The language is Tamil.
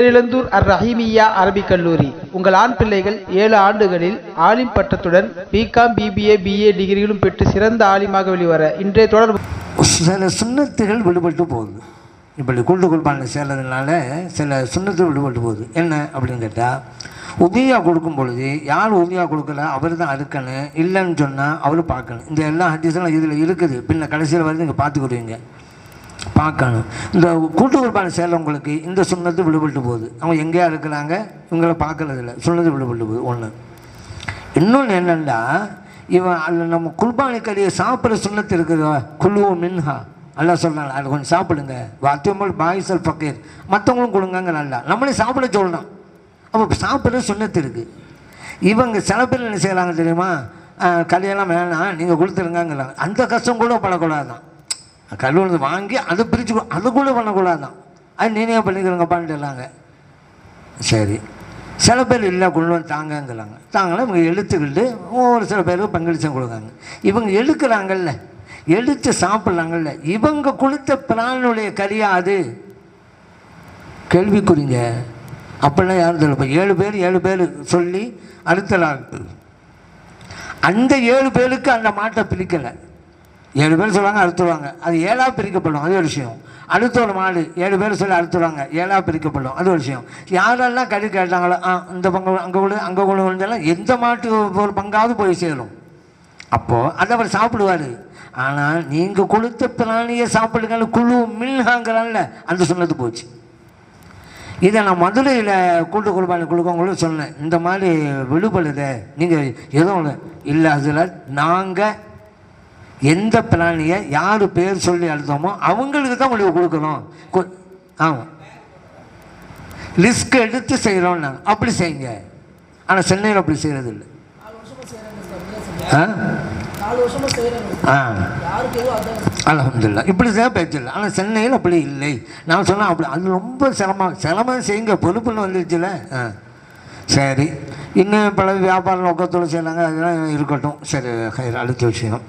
பேரிழந்தூர் அர் ரஹீமியா அரபிக் கல்லூரி. உங்கள் ஆண் பிள்ளைகள் ஏழு ஆண்டுகளில் ஆலிம் பட்டத்துடன் பிகாம் பிபிஏ பிஏ டிகிரிகளும் பெற்று சிறந்த ஆலிமாக வெளிவர இன்றைய தொடர்பு சில சுண்ணத்துகள் விடுபட்டு போகுது. இப்படி கூட்டு குர்பானை சேர்றதுனால சில சுண்ணத்துகள் விடுபட்டு போகுது. என்ன அப்படின்னு கேட்டால் உதவியாக கொடுக்கும் பொழுது யார் உதவியாக கொடுக்கல அவர் தான் அறுக்கணும் இல்லைன்னு சொன்னால் அவரும் பார்க்கணும். இந்த எல்லா ஹதீஸெல்லாம் இதில் இருக்குது. பின்ன கடைசியில் வந்து இங்கே பார்த்துக்கிடுவீங்க. பார்க்கணும். இந்த கூட்டு குர்பானை செய்கிறவங்களுக்கு இந்த சுண்ணத்து விடுபட்டு போகுது. அவங்க எங்கேயா இருக்கிறாங்க? இவங்களை பார்க்கறதில்ல. சுண்ணத்து விடுபட்டு போகுது. ஒன்று இன்னொன்று என்னென்னா இவன் அதில் நம்ம குர்பானி சாப்பிட்ற சுண்ணத்து இருக்குது. குழு மின்ஹா. நல்லா சொல்கிறாங்க அது கொஞ்சம் சாப்பிடுங்க. வாத்தியமோல் பாய்சல் பக்கீர். மற்றவங்களும் கொடுங்கங்க நல்லா. நம்மளே சாப்பிட சொல்லணும். அப்போ சாப்பிட்ற சுண்ணத்து இருக்குது இவங்க சில பேர் என்ன செய்கிறாங்க தெரியுமா? கலையெல்லாம் வேணாம். நீங்கள் கொடுத்துருங்கங்கிறாங்க. அந்த கஷ்டம் கூட பண்ணக்கூடாதான் கல்லூரி வாங்கி அதை பிரித்து அது கூட பண்ணக்கூடாதான். அது நீனே பண்ணிக்கிறங்கப்பான்ட்டு எல்லாங்க சரி. சில பேர் இல்லை கொண்டு வந்து தாங்கங்கிறாங்க. தாங்கலாம் இவங்க எடுத்துக்கிட்டு ஒவ்வொரு சில பேருக்கு பங்களிச்சம் கொடுக்காங்க இவங்க எடுக்கிறாங்கல்ல எடுத்து சாப்பிட்றாங்கல்ல இவங்க கொடுத்த பிராணுடைய கறியா அது? கேள்விக்குறிங்க. அப்படிலாம் யாரும் தெரியல ஏழு பேர் ஏழு பேர் சொல்லி அறுத்தலாங்க அந்த ஏழு பேருக்கு அந்த மாட்டை பிரிக்கலை. ஏழு பேர் சொல்லுவாங்க அறுத்துருவாங்க. அது ஏழாக பிரிக்கப்படும் அது ஒரு விஷயம். அடுத்த ஒரு மாடு ஏழு பேர் சொல்லி அறுத்துருவாங்க ஏழாக பிரிக்கப்படும் அது ஒரு விஷயம். யாரெல்லாம் கடி கேட்டாங்களோ ஆ இந்த பங்கு அங்கே கொடு அங்கே கொடு எந்த மாட்டு ஒரு பங்காவது போய் சேரும். அப்போது அதை அவர் சாப்பிடுவார். ஆனால் நீங்கள் கொடுத்த பிராணியை சாப்பிடுங்கன்னு குழு மின்ஹாங்கிறான்ல அந்த சொன்னது போச்சு. இதை நான் மதுரையில் கூட்டு குர்பானி கொடுக்கவங்களும் சொன்னேன். இந்த மாதிரி விடுபடுதே நீங்கள் எதுவும் இல்லை. அதில் நாங்கள் எந்த பிராணியை யார் பேர் சொல்லி அழுத்தோமோ அவங்களுக்கு தான் முடிவு கொடுக்கணும். ஆமாம் ரிஸ்க் எடுத்து செய்கிறோம் நாங்கள் அப்படி செய்யுங்க. ஆனால் சென்னையில் அப்படி செய்கிறது இல்லை ஆ? ஆ. அலமதுல்லா இப்படி செய்ய பேச்சு இல்லை. ஆனால் சென்னையில் அப்படி இல்லை. நான் சொன்னேன் அப்படி அது ரொம்ப சிரமம். சிரமம் செய்யுங்க. பொறுப்புன்னு வந்துருச்சுல. ஆ. சரி. இன்னும் பல வியாபார நோக்கத்தோடு செய்கிறாங்க அதெல்லாம் இருக்கட்டும். சரி அடுத்த விஷயம்.